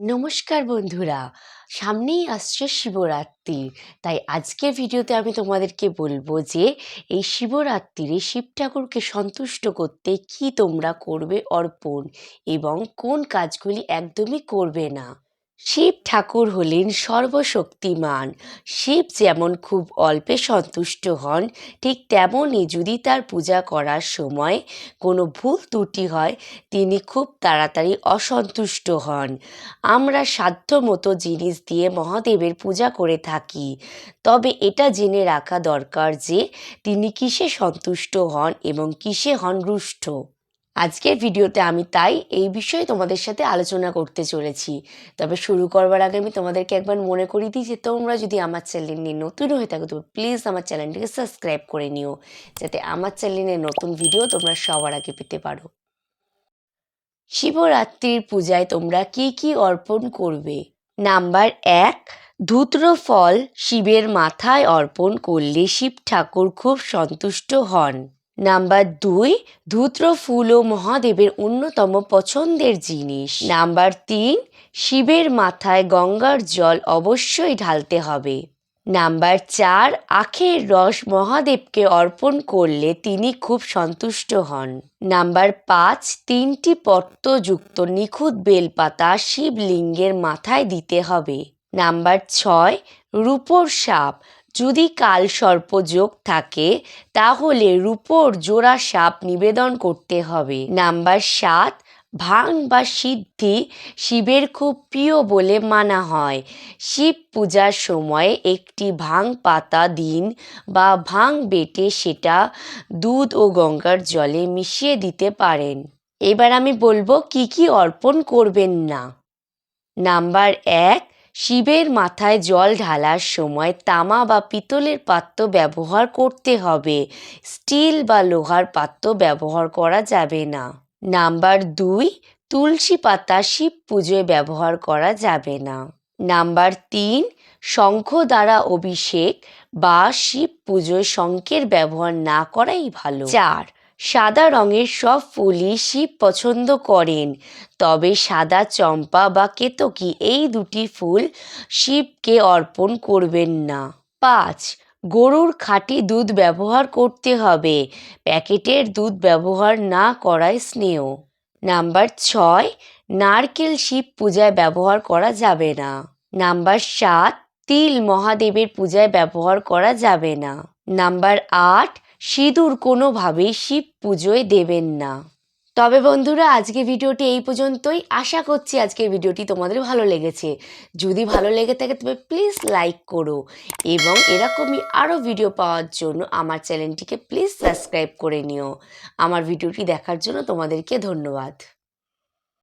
নমস্কার বন্ধুরা, সামনেই আসছে শিবরাত্রি। তাই আজকের ভিডিওতে আমি তোমাদেরকে বলব যে, এই শিবরাত্রিরে শিব ঠাকুরকে সন্তুষ্ট করতে কি তোমরা করবে অর্পণ এবং কোন কাজগুলি একদমই করবে না। শিব ঠাকুর হলেন সর্বশক্তিমান। শিব যেমন খুব অল্পে সন্তুষ্ট হন, ঠিক তেমনই যদি তার পূজা করার সময় কোনো ভুল ত্রুটি হয়, তিনি খুব তাড়াতাড়ি অসন্তুষ্ট হন। আমরা সাধ্যমতো জিনিস দিয়ে মহাদেবের পূজা করে থাকি। তবে এটা জেনে রাখা দরকার যে, তিনি কিসে সন্তুষ্ট হন এবং কিসে হন রুষ্ট। আজকের ভিডিওতে আমি তাই এই বিষয়ে তোমাদের সাথে আলোচনা করতে চলেছি। তবে শুরু করবার আগে আমি তোমাদেরকে একবার মনে করিয়ে দিই যে তোমরা যদি আমার চ্যানেলে নতুন হয়ে থাকো, তো প্লিজ আমার চ্যানেলটিকে সাবস্ক্রাইব করে নিও, যাতে আমার চ্যানেলের নতুন ভিডিও তোমরা সবার আগে পেতে পারো। শিবরাত্রির পূজায় তোমরা কি কি অর্পণ করবে? নাম্বার এক, ধূত্র ফল শিবের মাথায় অর্পণ করলে শিব ঠাকুর খুব সন্তুষ্ট হন। নাম্বার দুই, ধূত্র, ফুল ও মহাদেবের অন্যতম পছন্দের জিনিস। নাম্বার তিন, শিবের মাথায় গঙ্গার জল অবশ্যই ঢালতে হবে। নাম্বার চার, আখের রস মহাদেবকে অর্পণ করলে তিনি খুব সন্তুষ্ট হন। নাম্বার পাঁচ, তিনটি পত্রযুক্ত নিখুঁত বেলপাতা শিবলিঙ্গের মাথায় দিতে হবে। নাম্বার ছয়, রূপোর সাপ যদি কাল সর্প যোগ থাকে, তাহলে রূপোর জোড়া সাপ নিবেদন করতে হবে। নাম্বার সাত ভাং বা সিদ্ধি শিবের খুব প্রিয় বলে মানা হয়। শিব পূজার সময় একটি ভাং পাতা দিন বা ভাং বেটে সেটা দুধ ও গঙ্গার জলে মিশিয়ে দিতে পারেন। এবার আমি বলব, কি কি অর্পণ করবেন না? নাম্বার এক শিবের মাথায় জল ঢালার সময় তামা বা পিতলের পাত্র ব্যবহার করতে হবে। স্টিল বা লোহার পাত্র ব্যবহার করা যাবে না। নাম্বার দুই, তুলসী পাতা শিব পুজোয় ব্যবহার করা যাবে না। নাম্বার তিন, শঙ্খ দ্বারা অভিষেক বা শিব পুজোয় শঙ্খের ব্যবহার না করাই ভালো। চার সাদা রঙের সব ফুলই শিব পছন্দ করেন। তবে সাদা চম্পা বা কেতকী এই দুটি ফুল শিবকে অর্পণ করবেন না? পাঁচ, গরুর খাঁটি দুধ ব্যবহার করতে হবে। প্যাকেটের দুধ ব্যবহার না করায় স্নেহ। নাম্বার ছয়, নারকেল শিব পূজায় ব্যবহার করা যাবে না। নাম্বার সাত, তিল মহাদেবের পূজায় ব্যবহার করা যাবে না। নাম্বার আট সিঁদুর কোনোভাবেই শিব পুজোয় দেবেন না। তবে বন্ধুরা আজকে ভিডিওটি এই পর্যন্তই। আশা করছি আজকের ভিডিওটি তোমাদের ভালো লেগেছে। যদি ভালো লেগে থাকে, তবে প্লিজ লাইক করো এবং এরকমই আরও ভিডিও পাওয়ার জন্য আমার চ্যানেলটিকে প্লিজ সাবস্ক্রাইব করে নিও। আমার ভিডিওটি দেখার জন্য তোমাদেরকে ধন্যবাদ।